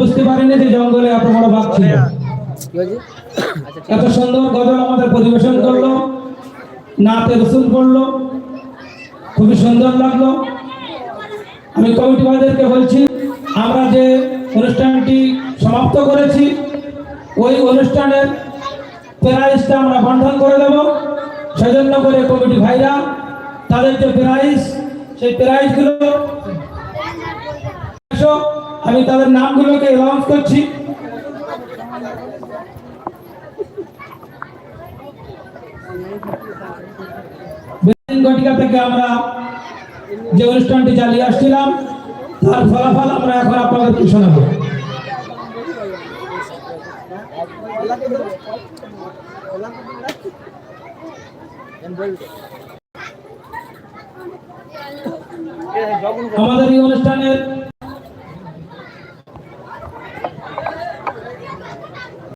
বুঝতে পারিনি যে জঙ্গলে এত বড় বাঘ এত সুন্দর গজল আমাদের পরিবেশন করল, নাতে করল খুবই সুন্দর লাগল। আমি কমিটি ভাইদেরকে বলছি আমরা যে অনুষ্ঠানটি সমাপ্ত করেছি, ওই অনুষ্ঠানের প্রাইজটা আমরা বন্টন করে দেব। সেজন্য করে কমিটি ভাইরা, তাদের যে প্রাইজ, সেই প্রাইজগুলো আমি তাদের নামগুলোকে অ্যানাউন্স করছি। থেকে আমরা যে অনুষ্ঠানটি চালিয়ে আসছিলাম তার ফলাফল আমরা এখন আপনাদেরকে শোনাব। আমাদের এই অনুষ্ঠানের